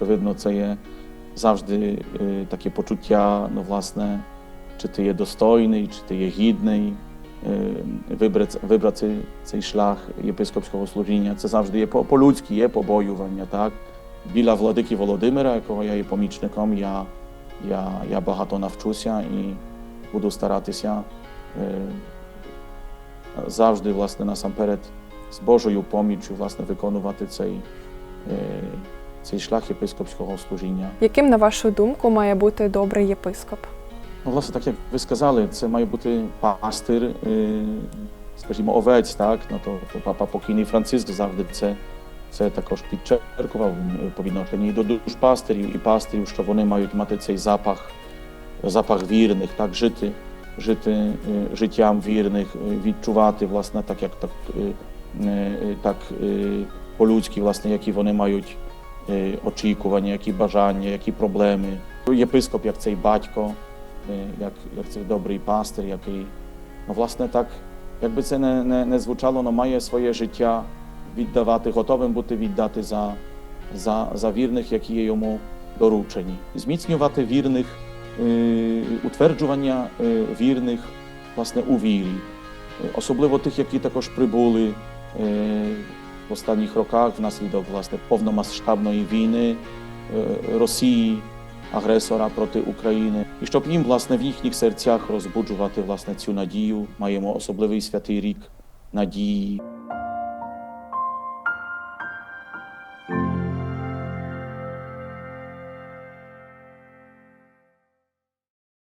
Очевидно, це є завжди таке почуття, ну, власне, чи ти є достойний, чи ти є гідний. Вибрати, цей шлях єпископського служіння. Це завжди є по- по-людськи, є побоювання. Так? Біля владики Володимира, якого я є помічником, я, я, я багато навчуся і буду старатися е, завжди, власне, насамперед з Божою поміччю власне, виконувати цей, е, цей шлях єпископського служіння. Яким, на вашу думку, має бути добрий єпископ? Ну, власне, так як ви сказали, це має бути пастир, е, скажімо, овець, так? Ну, то, то папа покійний Франциск завжди це, це також підчеркував е, по відношенні і до душ пастирів і пастирів, що вони мають мати цей запах, запах вірних, так, жити, жити е, життям вірних, відчувати, власне, так як так, так по-людськи, власне, які вони мають очікування, які бажання, які проблеми. Єпископ, як цей батько, е, як, як цей добрий пастир, який, ну, власне, так, якби це не, не, не звучало, но має своє життя віддавати, готовим бути віддати за, за, за вірних, які є йому доручені. Зміцнювати вірних, е, утверджування е, вірних, власне, у вірі. Е, Особливо тих, які також прибули е, в останніх роках внаслідок власне повномасштабної війни Росії, агресора проти України, і щоб їм власне в їхніх серцях розбуджувати власне цю надію. Маємо особливий святий рік надії.